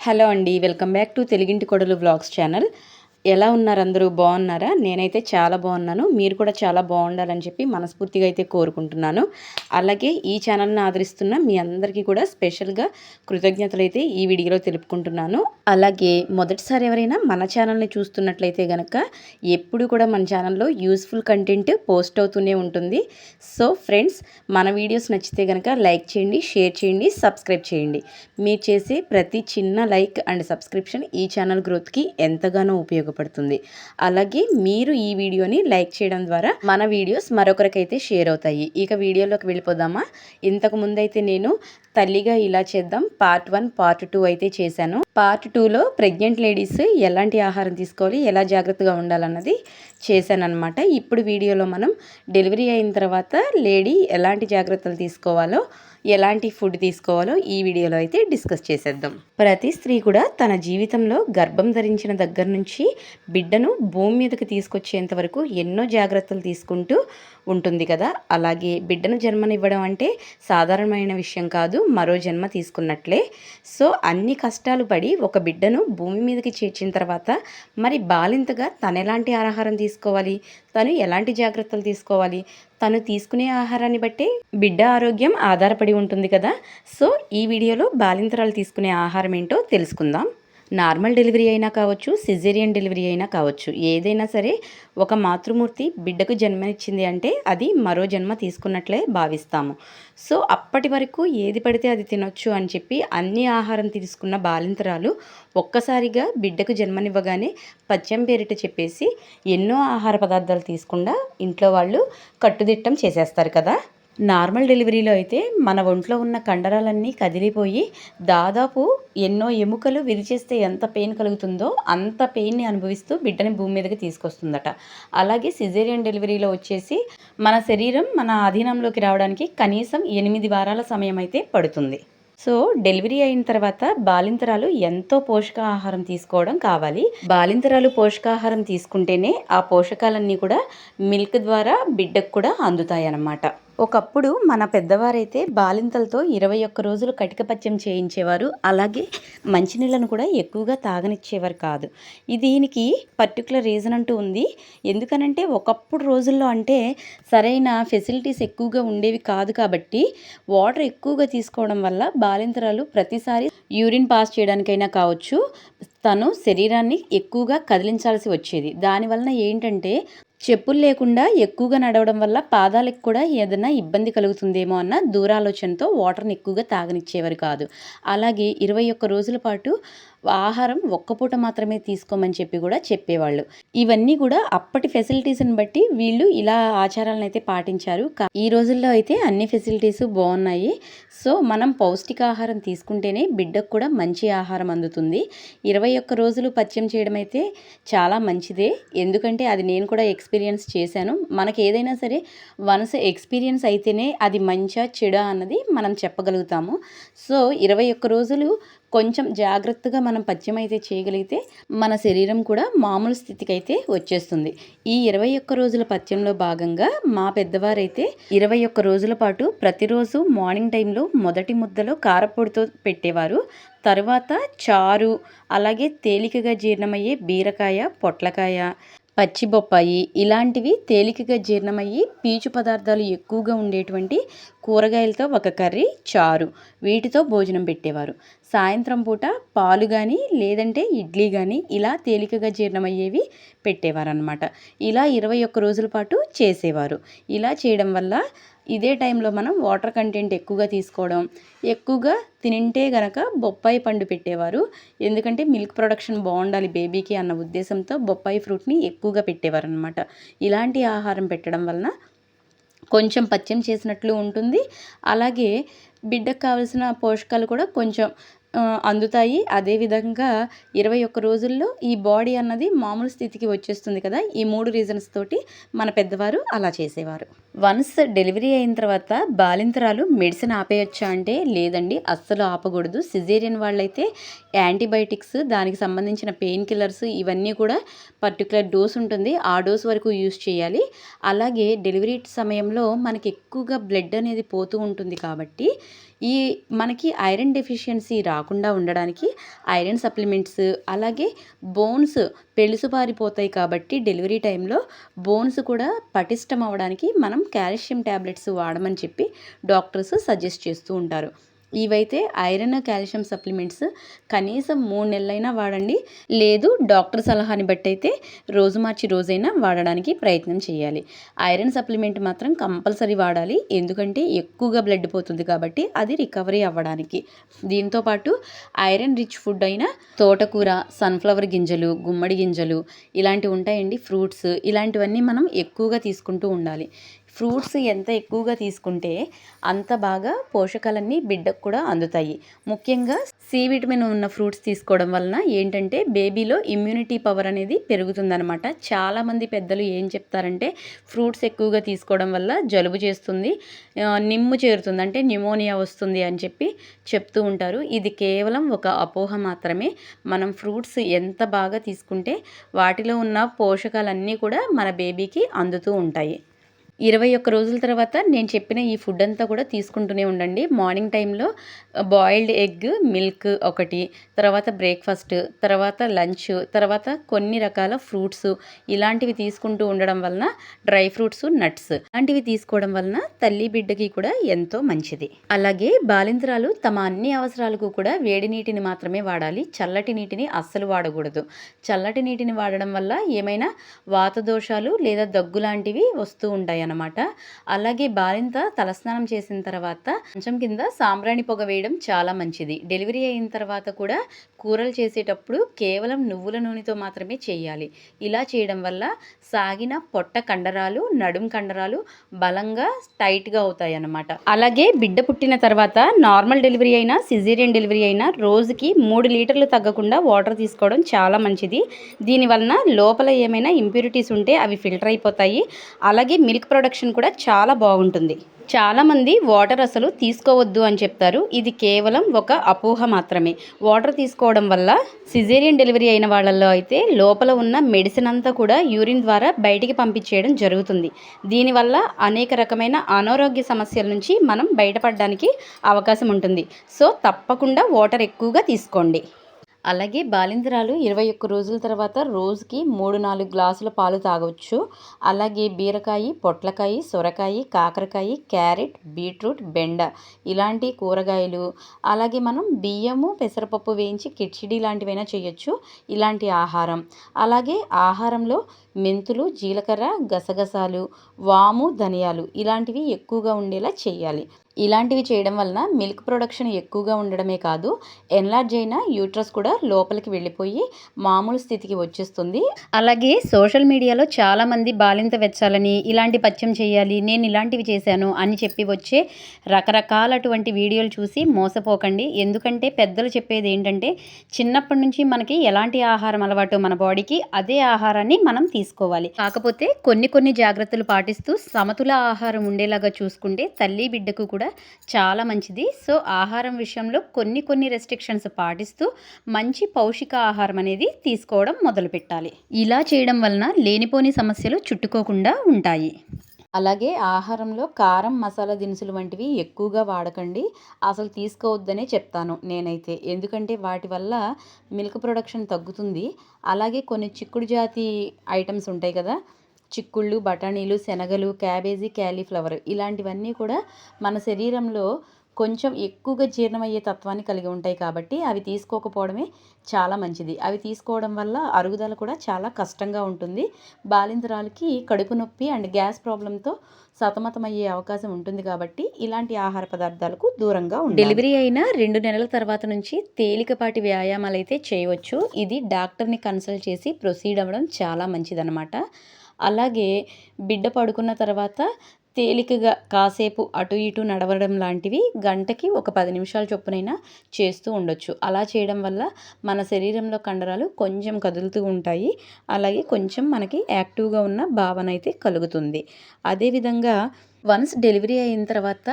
Hello అండి welcome back to తెలుగింటి కొడలు vlogs channel. ఎలా ఉన్నారు అందరూ? బాగున్నారా? నేనైతే చాలా బాగున్నాను. మీరు కూడా చాలా బాగుండాలని చెప్పి మనస్ఫూర్తిగా అయితే కోరుకుంటున్నాను. అలాగే ఈ ఛానల్ని ఆదరిస్తున్న మీ అందరికీ కూడా స్పెషల్గా కృతజ్ఞతలు అయితే ఈ వీడియోలో తెలుపుకుంటున్నాను. అలాగే మొదటిసారి ఎవరైనా మన ఛానల్ని చూస్తున్నట్లయితే కనుక ఎప్పుడు కూడా మన ఛానల్లో యూస్ఫుల్ కంటెంట్ పోస్ట్ అవుతూనే ఉంటుంది. సో ఫ్రెండ్స్ మన వీడియోస్ నచ్చితే కనుక లైక్ చేయండి షేర్ చేయండి సబ్స్క్రైబ్ చేయండి. మీరు చేసే ప్రతి చిన్న లైక్ అండ్ సబ్స్క్రిప్షన్ ఈ ఛానల్ గ్రోత్కి ఎంతగానో ఉపయోగం ఉపయోగపడుతుంది. అలాగే మీరు ఈ వీడియోని లైక్ చేయడం ద్వారా మన వీడియోస్ మరొకరికైతే షేర్ అవుతాయి. ఇక వీడియోలోకి వెళ్ళిపోదామా? ఇంతకు ముందైతే నేను తల్లిగా ఇలా చేద్దాం. పార్ట్ వన్ పార్ట్ టూ అయితే చేశాను. పార్ట్ టూలో ప్రెగ్నెంట్ లేడీస్ ఎలాంటి ఆహారం తీసుకోవాలి ఎలా జాగ్రత్తగా ఉండాలన్నది చేశానన్నమాట. ఇప్పుడు వీడియోలో మనం డెలివరీ అయిన తర్వాత లేడీ ఎలాంటి జాగ్రత్తలు తీసుకోవాలో ఎలాంటి ఫుడ్ తీసుకోవాలో ఈ వీడియోలో అయితే డిస్కస్ చేసేద్దాం. ప్రతి స్త్రీ కూడా తన జీవితంలో గర్భం ధరించిన దగ్గర నుంచి బిడ్డను భూమి మీదకి తీసుకొచ్చేంత వరకు ఎన్నో జాగ్రత్తలు తీసుకుంటూ ఉంటుంది కదా. అలాగే బిడ్డను జన్మనివ్వడం అంటే సాధారణమైన విషయం కాదు మరో జన్మ తీసుకున్నట్లే. సో అన్ని కష్టాలు పడి ఒక బిడ్డను భూమి మీదకి చేర్చిన తర్వాత మరి బాలింతగా తను ఎలాంటి ఆహారం తీసుకోవాలి? తను ఎలాంటి జాగ్రత్తలు తీసుకోవాలి? తను తీసుకునే ఆహారాన్ని బట్టి బిడ్డ ఆరోగ్యం ఆధారపడి ఉంటుంది కదా. సో ఈ వీడియోలో బాలింతరాలు తీసుకునే ఆహారం ఏంటో తెలుసుకుందాం. నార్మల్ డెలివరీ అయినా కావచ్చు సిజేరియన్ డెలివరీ అయినా కావచ్చు. ఏదైనా సరే ఒక మాతృమూర్తి బిడ్డకు జన్మనిచ్చింది అంటే అది మరో జన్మ తీసుకున్నట్లే భావిస్తాము. సో అప్పటి వరకు ఏది పడితే అది తినొచ్చు అని చెప్పి అన్ని ఆహారం తీసుకున్న బాలింతరాలు ఒక్కసారిగా బిడ్డకు జన్మనివ్వగానే పచ్చం పేరిట చెప్పేసి ఎన్నో ఆహార పదార్థాలు తీసుకుండా ఇంట్లో వాళ్ళు కట్టుదిట్టం చేసేస్తారు కదా. నార్మల్ డెలివరీలో అయితే మన ఒంట్లో ఉన్న కండరాలన్నీ కదిలిపోయి దాదాపు ఎన్నో ఎముకలు విరిచేస్తే ఎంత పెయిన్ కలుగుతుందో అంత పెయిన్ని అనుభవిస్తూ బిడ్డని భూమి మీదకి తీసుకొస్తుందట. అలాగే సిజేరియన్ డెలివరీలో వచ్చేసి మన శరీరం మన అధీనంలోకి రావడానికి కనీసం ఎనిమిది వారాల సమయం అయితే పడుతుంది. సో డెలివరీ అయిన తర్వాత బాలింతరాలు ఎంతో పోషకాహారం తీసుకోవడం కావాలి. బాలింతరాలు పోషకాహారం తీసుకుంటేనే ఆ పోషకాలన్నీ కూడా మిల్క్ ద్వారా బిడ్డకు కూడా అందుతాయి అన్నమాట ఒకప్పుడు మన పెద్దవారైతే బాలింతలతో ఇరవై ఒక్క రోజులు కటికపత్యం చేయించేవారు. అలాగే మంచినీళ్ళను కూడా ఎక్కువగా తాగనిచ్చేవారు కాదు. దీనికి పర్టికులర్ రీజన్ అంటూ ఉంది. ఎందుకనంటే ఒకప్పుడు రోజుల్లో అంటే సరైన ఫెసిలిటీస్ ఎక్కువగా ఉండేవి కాదు కాబట్టి వాటర్ ఎక్కువగా తీసుకోవడం వల్ల బాలింతరాలు ప్రతిసారి యూరిన్ పాస్ చేయడానికైనా కావచ్చు తను శరీరాన్ని ఎక్కువగా కదిలించాల్సి వచ్చేది. దానివలన ఏంటంటే చెప్పులు లేకుండా ఎక్కువగా నడవడం వల్ల పాదాలకు కూడా ఏదైనా ఇబ్బంది కలుగుతుందేమో అన్న దూరాలోచనతో వాటర్ని ఎక్కువగా తాగనిచ్చేవారు కాదు. అలాగే ఇరవై ఒక్క రోజుల పాటు ఆహారం ఒక్క పూట మాత్రమే తీసుకోమని చెప్పి కూడా చెప్పేవాళ్ళు. ఇవన్నీ కూడా అప్పటి ఫెసిలిటీస్ని బట్టి వీళ్ళు ఇలా ఆచారాలను అయితే పాటించారు. ఈ రోజుల్లో అయితే అన్ని ఫెసిలిటీస్ బాగున్నాయి. సో మనం పౌష్టికాహారం తీసుకుంటేనే బిడ్డకు కూడా మంచి ఆహారం అందుతుంది. ఇరవై ఒక్క రోజులు పత్యం చేయడం అయితే చాలా మంచిదే. ఎందుకంటే అది నేను కూడా ఎక్స్పీరియన్స్ చేశాను. మనకి ఏదైనా సరే వన్స్ ఎక్స్పీరియన్స్ అయితేనే అది మంచా చెడా అన్నది మనం చెప్పగలుగుతాము. సో ఇరవై ఒక్క రోజులు కొంచెం జాగ్రత్తగా మనం పద్యం అయితే చేయగలిగితే మన శరీరం కూడా మామూలు స్థితికి అయితే వచ్చేస్తుంది. ఈ ఇరవై ఒక్క రోజుల పద్యంలో భాగంగా మా పెద్దవారైతే ఇరవై ఒక్క రోజుల పాటు ప్రతిరోజు మార్నింగ్ టైంలో మొదటి ముద్దలో కారపొడితో పెట్టేవారు. తర్వాత చారు అలాగే తేలికగా జీర్ణమయ్యే బీరకాయ పొట్లకాయ పచ్చి బొప్పాయి ఇలాంటివి తేలికగా జీర్ణమయ్యి పీచు పదార్థాలు ఎక్కువగా ఉండేటువంటి కూరగాయలతో ఒక కర్రీ చారు. వీటితో భోజనం పెట్టేవారు. సాయంత్రం పూట పాలు కానీ లేదంటే ఇడ్లీ కానీ ఇలా తేలికగా జీర్ణమయ్యేవి పెట్టేవారు అనమాట ఇలా ఇరవై ఒక్క రోజుల పాటు చేసేవారు. ఇలా చేయడం వల్ల ఇదే టైంలో మనం వాటర్ కంటెంట్ ఎక్కువగా తీసుకోవడం ఎక్కువగా తింటే గనక బొప్పాయి పండు పెట్టేవారు. ఎందుకంటే మిల్క్ ప్రొడక్షన్ బాగుండాలి బేబీకి అన్న ఉద్దేశంతో బొప్పాయి ఫ్రూట్ని ఎక్కువగా పెట్టేవారు అనమాట ఇలాంటి ఆహారం పెట్టడం వలన కొంచెం పచ్చం చేసినట్లు ఉంటుంది. అలాగే బిడ్డకు కావలసిన పోషకాలు కూడా కొంచెం అందుతాయి. అదేవిధంగా ఇరవై ఒక్క రోజుల్లో ఈ బాడీ అన్నది మామూలు స్థితికి వచ్చేస్తుంది కదా. ఈ మూడు రీజన్స్ తోటి మన పెద్దవారు అలా చేసేవారు. వన్స్ డెలివరీ అయిన తర్వాత బాలింతరాలు మెడిసిన్ ఆపేయచ్చా అంటే లేదండి. అస్సలు ఆపకూడదు. సిజేరియన్ వాళ్ళైతే యాంటీబయాటిక్స్ దానికి సంబంధించిన పెయిన్ కిల్లర్స్ ఇవన్నీ కూడా పర్టికులర్ డోస్ ఉంటుంది. ఆ డోస్ వరకు యూస్ చేయాలి. అలాగే డెలివరీ సమయంలో మనకి ఎక్కువగా బ్లడ్ అనేది పోతూ ఉంటుంది కాబట్టి ఈ మనకి ఐరన్ డెఫిషియన్సీ రాకుండా ఉండడానికి ఐరన్ సప్లిమెంట్స్ అలాగే బోన్స్ పెళుసుబారిపోతాయి కాబట్టి డెలివరీ టైంలో బోన్స్ కూడా పటిష్టం అవ్వడానికి మనం కాల్షియం ట్యాబ్లెట్స్ వాడమని చెప్పి డాక్టర్స్ సజెస్ట్ చేస్తూ ఉంటారు. ఇవైతే ఐరన్ కాల్షియం సప్లిమెంట్స్ కనీసం మూడు నెలలైనా వాడండి. లేదు డాక్టర్ సలహాని బట్టి అయితే రోజు మార్చి రోజైనా వాడడానికి ప్రయత్నం చేయాలి. ఐరన్ సప్లిమెంట్ మాత్రం కంపల్సరీ వాడాలి. ఎందుకంటే ఎక్కువగా బ్లడ్ పోతుంది కాబట్టి అది రికవరీ అవ్వడానికి. దీంతోపాటు ఐరన్ రిచ్ ఫుడ్ అయిన తోటకూర సన్ఫ్లవర్ గింజలు గుమ్మడి గింజలు ఇలాంటివి ఉంటాయండి ఫ్రూట్స్ ఇలాంటివన్నీ మనం ఎక్కువగా తీసుకుంటూ ఉండాలి. ఫ్రూట్స్ ఎంత ఎక్కువగా తీసుకుంటే అంత బాగా పోషకాలన్నీ బిడ్డకు కూడా అందుతాయి. ముఖ్యంగా సి విటమిన్ ఉన్న ఫ్రూట్స్ తీసుకోవడం వలన ఏంటంటే బేబీలో ఇమ్యూనిటీ పవర్ అనేది పెరుగుతుందనమాట చాలామంది పెద్దలు ఏం చెప్తారంటే ఫ్రూట్స్ ఎక్కువగా తీసుకోవడం వల్ల జలుబు చేస్తుంది నిమ్ము చేరుతుంది అంటే న్యూమోనియా వస్తుంది అని చెప్పి చెప్తూ ఉంటారు. ఇది కేవలం ఒక అపోహ మాత్రమే. మనం ఫ్రూట్స్ ఎంత బాగా తీసుకుంటే వాటిలో ఉన్న పోషకాలన్నీ కూడా మన బేబీకి అందుతూ ఉంటాయి. ఇరవై ఒక్క రోజుల తర్వాత నేను చెప్పిన ఈ ఫుడ్ అంతా కూడా తీసుకుంటూనే ఉండండి. మార్నింగ్ టైంలో బాయిల్డ్ ఎగ్ మిల్క్ ఒకటి తర్వాత బ్రేక్ఫాస్ట్ తర్వాత లంచ్ తర్వాత కొన్ని రకాల ఫ్రూట్స్ ఇలాంటివి తీసుకుంటూ ఉండడం వలన డ్రై ఫ్రూట్స్ నట్స్ ఇలాంటివి తీసుకోవడం వలన తల్లి బిడ్డకి కూడా ఎంతో మంచిది. అలాగే బాలింత్రాలు తమ అన్ని అవసరాలకు కూడా వేడి నీటిని మాత్రమే వాడాలి. చల్లటి నీటిని అస్సలు వాడకూడదు. చల్లటి నీటిని వాడడం వల్ల ఏమైనా వాత దోషాలు లేదా దగ్గు లాంటివి వస్తూ ఉంటాయి అన్నమాట అలాగే బాలింత తలస్నానం చేసిన తర్వాత మంచం కింద సాంబ్రాణి పొగ వేయడం చాలా మంచిది. డెలివరీ అయిన తర్వాత కూడా కూరలు చేసేటప్పుడు కేవలం నువ్వుల నూనెతో మాత్రమే చేయాలి. ఇలా చేయడం వల్ల సాగిన పొట్ట కండరాలు నడుం కండరాలు బలంగా టైట్గా అవుతాయి అన్నమాట అలాగే బిడ్డ పుట్టిన తర్వాత నార్మల్ డెలివరీ అయినా సిజేరియన్ డెలివరీ అయినా రోజుకి మూడు లీటర్లు తగ్గకుండా వాటర్ తీసుకోవడం చాలా మంచిది. దీనివలన లోపల ఏమైనా ఇంప్యూరిటీస్ ఉంటే అవి ఫిల్టర్ అయిపోతాయి. అలాగే మిల్క్ ప్రొడక్షన్ కూడా చాలా బాగుంటుంది. చాలామంది వాటర్ అసలు తీసుకోవద్దు అని చెప్తారు. ఇది కేవలం ఒక అపోహ మాత్రమే. వాటర్ తీసుకోవడం వల్ల సిజేరియన్ డెలివరీ అయిన వాళ్ళల్లో అయితే లోపల ఉన్న మెడిసిన్ అంతా కూడా యూరిన్ ద్వారా బయటికి పంపించేయడం జరుగుతుంది. దీనివల్ల అనేక రకమైన అనారోగ్య సమస్యల నుంచి మనం బయటపడడానికి అవకాశం ఉంటుంది. సో తప్పకుండా వాటర్ ఎక్కువగా తీసుకోండి. అలాగే బాలింతరాలు ఇరవై ఒక్క రోజుల తర్వాత రోజుకి మూడు నాలుగు గ్లాసుల పాలు తాగవచ్చు అలాగే బీరకాయ పొట్లకాయ సొరకాయ కాకరకాయ క్యారెట్ బీట్రూట్ బెండ ఇలాంటి కూరగాయలు. అలాగే మనం బియ్యము పెసరపప్పు వేయించి కిచిడి లాంటివైనా చేయొచ్చు. ఇలాంటి ఆహారం. అలాగే ఆహారంలో మెంతులు జీలకర్ర గసగసాలు వాము ధనియాలు ఇలాంటివి ఎక్కువగా ఉండేలా చేయాలి. ఇలాంటివి చేయడం వలన మిల్క్ ప్రొడక్షన్ ఎక్కువగా ఉండడమే కాదు ఎన్లార్జ్ అయిన యూట్రస్ కూడా లోపలికి వెళ్ళిపోయి మామూలు స్థితికి వచ్చేస్తుంది. అలాగే సోషల్ మీడియాలో చాలామంది బాలింత వెచ్చాలని ఇలాంటి పత్యం చేయాలి నేను ఇలాంటివి చేశాను అని చెప్పి వచ్చే రకరకాలటువంటి వీడియోలు చూసి మోసపోకండి. ఎందుకంటే పెద్దలు చెప్పేది ఏంటంటే చిన్నప్పటి నుంచి మనకి ఎలాంటి ఆహారం అలవాటు మన బాడీకి అదే ఆహారాన్ని మనం తీసుకోవాలి. కాకపోతే కొన్ని కొన్ని జాగ్రత్తలు పాటిస్తూ సమతుల ఆహారం ఉండేలాగా చూసుకుంటే తల్లి బిడ్డకు కూడా చాలా మంచిది. సో ఆహారం విషయంలో కొన్ని కొన్ని రెస్ట్రిక్షన్స్ పాటిస్తూ మంచి పౌష్టిక ఆహారం అనేది తీసుకోవడం మొదలుపెట్టాలి. ఇలా చేయడం వలన లేనిపోని సమస్యలు చుట్టుకోకుండా ఉంటాయి. అలాగే ఆహారంలో కారం మసాలా దినుసులు వంటివి ఎక్కువగా వాడకండి. అసలు తీసుకోవద్దనే చెప్తాను నేనైతే. ఎందుకంటే వాటి వల్ల మిల్క్ ప్రొడక్షన్ తగ్గుతుంది. అలాగే కొన్ని చిక్కుడు జాతి ఐటమ్స్ ఉంటాయి కదా. చిక్కుళ్ళు బఠానీలు శనగలు క్యాబేజీ క్యాలీఫ్లవర్ ఇలాంటివన్నీ కూడా మన శరీరంలో కొంచెం ఎక్కువగా జీర్ణమయ్యే తత్వాన్ని కలిగి ఉంటాయి కాబట్టి అవి తీసుకోకపోవడమే చాలా మంచిది. అవి తీసుకోవడం వల్ల అరుగుదల కూడా చాలా కష్టంగా ఉంటుంది. బాలింతరాలకి కడుపు నొప్పి అండ్ గ్యాస్ ప్రాబ్లంతో సతమతమయ్యే అవకాశం ఉంటుంది కాబట్టి ఇలాంటి ఆహార పదార్థాలకు దూరంగా ఉండాలి. డెలివరీ అయిన రెండు నెలల తర్వాత నుంచి తేలికపాటి వ్యాయామాలు అయితే చేయవచ్చు. ఇది డాక్టర్ని కన్సల్ట్ చేసి ప్రొసీడ్ అవ్వడం చాలా మంచిదన్నమాట. అలాగే బిడ్డ పడుకున్న తర్వాత తేలికగా కాసేపు అటు ఇటు నడవడం లాంటివి గంటకి ఒక పది నిమిషాల చొప్పునైనా చేస్తూ ఉండొచ్చు. అలా చేయడం వల్ల మన శరీరంలో కండరాలు కొంచెం కదులుతూ ఉంటాయి. అలాగే కొంచెం మనకి యాక్టివ్గా ఉన్న భావన అయితే కలుగుతుంది. అదేవిధంగా వన్స్ డెలివరీ అయిన తర్వాత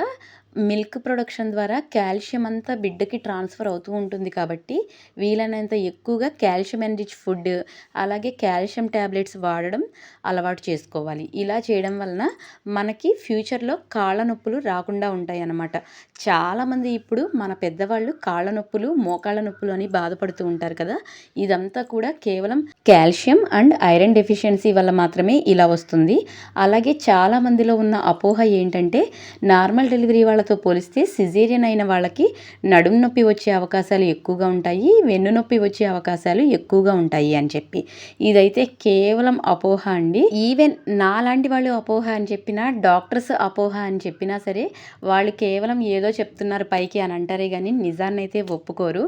మిల్క్ ప్రొడక్షన్ ద్వారా కాల్షియం అంతా బిడ్డకి ట్రాన్స్ఫర్ అవుతూ ఉంటుంది కాబట్టి వీలైనంత ఎక్కువగా కాల్షియం ఎన్రిచ్ ఫుడ్ అలాగే కాల్షియం ట్యాబ్లెట్స్ వాడడం అలవాటు చేసుకోవాలి. ఇలా చేయడం వలన మనకి ఫ్యూచర్లో కాళ్ళ నొప్పులు రాకుండా ఉంటాయి అన్నమాట. చాలామంది ఇప్పుడు మన పెద్దవాళ్ళు కాళ్ళ నొప్పులు మోకాళ్ళ నొప్పులు అని బాధపడుతూ ఉంటారు కదా. ఇదంతా కూడా కేవలం కాల్షియం అండ్ ఐరన్ డెఫిషియన్సీ వల్ల మాత్రమే ఇలా వస్తుంది. అలాగే చాలా మందిలో ఉన్న అపోహ ఏంటంటే నార్మల్ డెలివరీ వాళ్ళతో పోలిస్తే సిజేరియన్ అయిన వాళ్ళకి నడుం నొప్పి వచ్చే అవకాశాలు ఎక్కువగా ఉంటాయి వెన్ను నొప్పి వచ్చే అవకాశాలు ఎక్కువగా ఉంటాయి అని చెప్పి. ఇదైతే కేవలం అపోహ అండి. ఈవెన్ నాలాంటి వాళ్ళు అపోహ అని చెప్పినా డాక్టర్స్ అపోహ అని చెప్పినా సరే వాళ్ళు కేవలం ఏదో చెప్తున్నారు పైకి అని అంటారే కానీ నిజాన్ని అయితే ఒప్పుకోరు.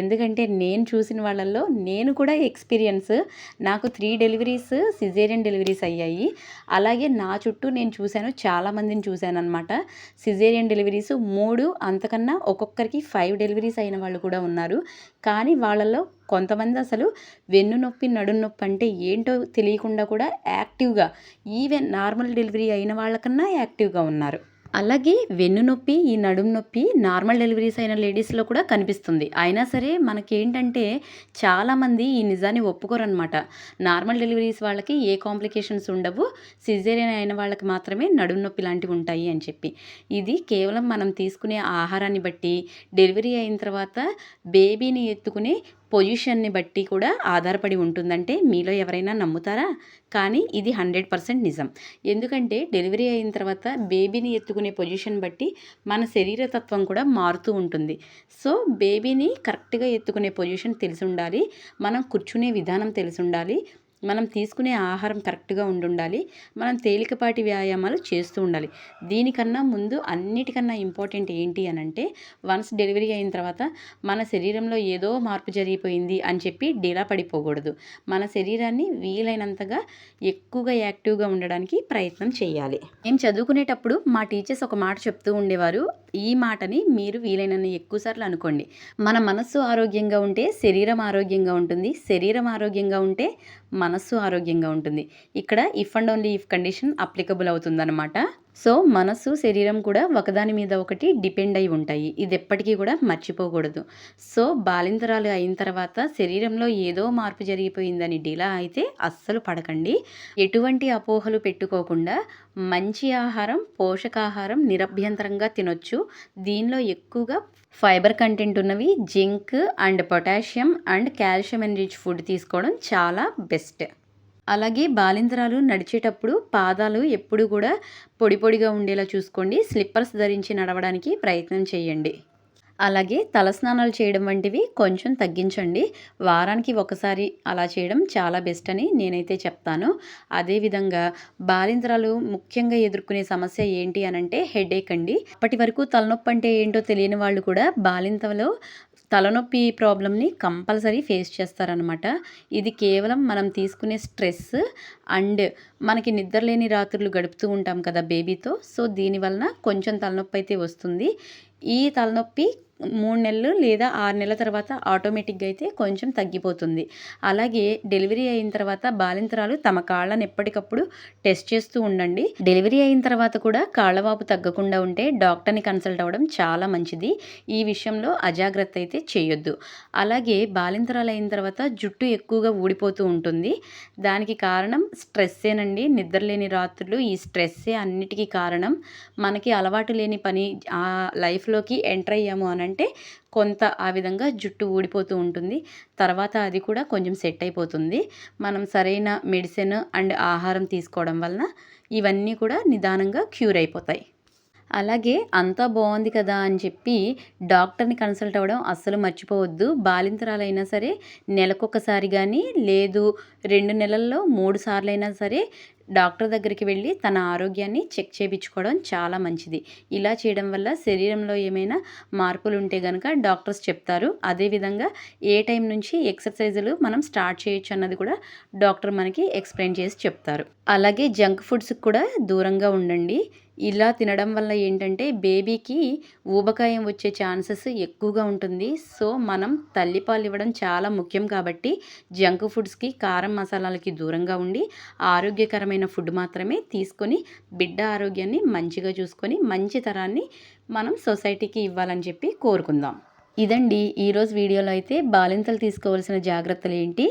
ఎందుకంటే నేను చూసిన వాళ్ళల్లో నేను కూడా ఎక్స్పీరియన్స్ నాకు త్రీ డెలివరీస్ సిజేరియన్ డెలివరీస్ అయ్యాయి. అలాగే నా చుట్టూ నేను చూశాను చాలామందిని చూశాను అనమాట సిజేరియన్ డెలివరీస్ మూడు అంతకన్నా ఒక్కొక్కరికి ఫైవ్ డెలివరీస్ అయిన వాళ్ళు కూడా ఉన్నారు. కానీ వాళ్ళలో కొంతమంది అసలు వెన్ను నొప్పి నడుం నొప్పి అంటే ఏంటో తెలియకుండా కూడా యాక్టివ్గా ఈవెన్ నార్మల్ డెలివరీ అయిన వాళ్ళకన్నా యాక్టివ్గా ఉన్నారు. అలాగే వెన్ను నొప్పి ఈ నడుం నొప్పి నార్మల్ డెలివరీస్ అయిన లేడీస్లో కూడా కనిపిస్తుంది. అయినా సరే మనకేంటంటే చాలామంది ఈ నిజాన్ని ఒప్పుకోరనమాట నార్మల్ డెలివరీస్ వాళ్ళకి ఏ కాంప్లికేషన్స్ ఉండవు. సిజేరియన్ అయిన వాళ్ళకి మాత్రమే నడుం నొప్పి లాంటివి ఉంటాయి అని చెప్పి. ఇది కేవలం మనం తీసుకునే ఆహారాన్ని బట్టి డెలివరీ అయిన తర్వాత బేబీని ఎత్తుకునే పొజిషన్ని బట్టి కూడా ఆధారపడి ఉంటుందంటే మీలో ఎవరైనా నమ్ముతారా? కానీ ఇది హండ్రెడ్ పర్సెంట్ నిజం. ఎందుకంటే డెలివరీ అయిన తర్వాత బేబీని ఎత్తుకునే పొజిషన్ బట్టి మన శరీరతత్వం కూడా మారుతూ ఉంటుంది. సో బేబీని కరెక్ట్గా ఎత్తుకునే పొజిషన్ తెలిసి ఉండాలి. మనం కూర్చునే విధానం తెలిసి ఉండాలి. మనం తీసుకునే ఆహారం కరెక్ట్గా ఉండాలి మనం తేలికపాటి వ్యాయామాలు చేస్తూ ఉండాలి. దీనికన్నా ముందు అన్నిటికన్నా ఇంపార్టెంట్ ఏంటి అని అంటే వన్స్ డెలివరీ అయిన తర్వాత మన శరీరంలో ఏదో మార్పు జరిగిపోయింది అని చెప్పి డీలా పడిపోకూడదు. మన శరీరాన్ని వీలైనంతగా ఎక్కువగా యాక్టివ్గా ఉండడానికి ప్రయత్నం చేయాలి. మేము చదువుకునేటప్పుడు మా టీచర్స్ ఒక మాట చెప్తూ ఉండేవారు. ఈ మాటని మీరు వీలైనన్ని ఎక్కువసార్లు అనుకోండి. మన మనస్సు ఆరోగ్యంగా ఉంటే శరీరం ఆరోగ్యంగా ఉంటుంది. శరీరం ఆరోగ్యంగా ఉంటే మన మనస్సు ఆరోగ్యంగా ఉంటుంది. ఇక్కడ if and only if condition applicable అవుతుందన్నమాట. సో మనస్సు శరీరం కూడా ఒకదాని మీద ఒకటి డిపెండ్ అయి ఉంటాయి. ఇది ఎప్పటికీ కూడా మర్చిపోకూడదు. సో బాలింతరాలు అయిన తర్వాత శరీరంలో ఏదో మార్పు జరిగిపోయిందని డిలా అయితే అస్సలు పడకండి. ఎటువంటి అపోహలు పెట్టుకోకుండా మంచి ఆహారం పోషకాహారం నిరభ్యంతరంగా తినొచ్చు. దీనిలో ఎక్కువగా ఫైబర్ కంటెంట్ ఉన్నవి zinc and potassium and calcium and rich food తీసుకోవడం చాలా బెస్ట్. అలాగే బాలింతరాలు నడిచేటప్పుడు పాదాలు ఎప్పుడు కూడా పొడి పొడిగా ఉండేలా చూసుకోండి. స్లిప్పర్స్ ధరించి నడవడానికి ప్రయత్నం చేయండి. అలాగే తలస్నానాలు చేయడం వంటివి కొంచెం తగ్గించండి. వారానికి ఒకసారి అలా చేయడం చాలా బెస్ట్ అని నేనైతే చెప్తాను. అదేవిధంగా బాలింతరాలు ముఖ్యంగా ఎదుర్కొనే సమస్య ఏంటి అని అంటే హెడేక్ అండి. అప్పటి వరకు తలనొప్పి అంటే ఏంటో తెలియని వాళ్ళు కూడా బాలింతలో తలనొప్పి ప్రాబ్లమ్ని కంపల్సరీ ఫేస్ చేస్తారనమాట ఇది కేవలం మనం తీసుకునే స్ట్రెస్ అండ్ మనకి నిద్రలేని రాత్రులు గడుపుతూ ఉంటాం కదా బేబీతో. సో దీనివలన కొంచెం తలనొప్పి అయితే వస్తుంది. ఈ తలనొప్పి మూడు నెలలు లేదా ఆరు నెలల తర్వాత ఆటోమేటిక్గా అయితే కొంచెం తగ్గిపోతుంది. అలాగే డెలివరీ అయిన తర్వాత బాలింతరాలు తమ కాళ్ళని ఎప్పటికప్పుడు టెస్ట్ చేస్తూ ఉండండి. డెలివరీ అయిన తర్వాత కూడా కాళ్ళవాపు తగ్గకుండా ఉంటే డాక్టర్ని కన్సల్ట్ అవ్వడం చాలా మంచిది. ఈ విషయంలో అజాగ్రత్త అయితే చేయొద్దు. అలాగే బాలింతరాలు అయిన తర్వాత జుట్టు ఎక్కువగా ఊడిపోతూ ఉంటుంది. దానికి కారణం స్ట్రెస్సేనండి. నిద్రలేని రాత్రులు ఈ స్ట్రెస్సే అన్నిటికీ కారణం. మనకి అలవాటు లేని పని ఆ లైఫ్లోకి ఎంటర్ అయ్యాము అని అంటే కొంత ఆ విధంగా జుట్టు ఊడిపోతూ ఉంటుంది. తర్వాత అది కూడా కొంచెం సెట్ అయిపోతుంది. మనం సరైన మెడిసిన్ అండ్ ఆహారం తీసుకోవడం వలన ఇవన్నీ కూడా నిదానంగా క్యూర్ అయిపోతాయి. అలాగే అంతా బాగుంది కదా అని చెప్పి డాక్టర్ని కన్సల్ట్ అవ్వడం అస్సలు మర్చిపోవద్దు. బాలింతరాలైనా సరే నెలకొకసారి కానీ లేదు రెండు నెలల్లో మూడు సార్లైనా సరే డాక్టర్ దగ్గరికి వెళ్ళి తన ఆరోగ్యాన్ని చెక్ చేయించుకోవడం చాలా మంచిది. ఇలా చేయడం వల్ల శరీరంలో ఏమైనా మార్పులు ఉంటే కనుక డాక్టర్స్ చెప్తారు. అదేవిధంగా ఏ టైం నుంచి ఎక్సర్సైజులు మనం స్టార్ట్ చేయొచ్చు అన్నది కూడా డాక్టర్ మనకి ఎక్స్ప్లెయిన్ చేసి చెప్తారు. అలాగే జంక్ ఫుడ్స్కి కూడా దూరంగా ఉండండి. ఇలా తినడం వల్ల ఏంటంటే బేబీకి ఊబకాయం వచ్చే ఛాన్సెస్ ఎక్కువగా ఉంటుంది. సో మనం తల్లిపాలు ఇవ్వడం చాలా ముఖ్యం కాబట్టి జంక్ ఫుడ్స్కి కారం మసాలాలకి దూరంగా ఉండి ఆరోగ్యకరమైన ఫుడ్ మాత్రమే తీసుకొని బిడ్డ ఆరోగ్యాన్ని మంచిగా చూసుకొని మంచి తరాన్ని మనం సొసైటీకి ఇవ్వాలని చెప్పి కోరుకుందాం. ఇదండి ఈరోజు వీడియోలో అయితే బాలింతలు తీసుకోవాల్సిన జాగ్రత్తలు ఏంటి?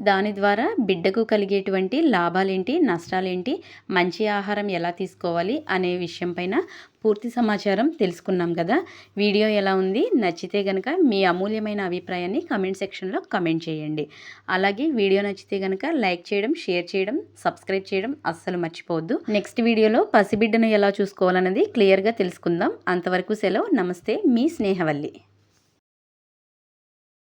దాని ద్వారా బిడ్డకు కలిగేటువంటి లాభాలేంటి? నష్టాలేంటి? మంచి ఆహారం ఎలా తీసుకోవాలి? అనే విషయం పైన పూర్తి సమాచారం తెలుసుకున్నాం కదా. వీడియో ఎలా ఉంది? నచ్చితే కనుక మీ అమూల్యమైన అభిప్రాయాన్ని కమెంట్ సెక్షన్లో కమెంట్ చేయండి. అలాగే వీడియో నచ్చితే కనుక లైక్ చేయడం షేర్ చేయడం సబ్స్క్రైబ్ చేయడం అస్సలు మర్చిపోవద్దు. నెక్స్ట్ వీడియోలో పసిబిడ్డను ఎలా చూసుకోవాలన్నది క్లియర్గా తెలుసుకుందాం. అంతవరకు సెలవు. నమస్తే. మీ స్నేహవల్లి.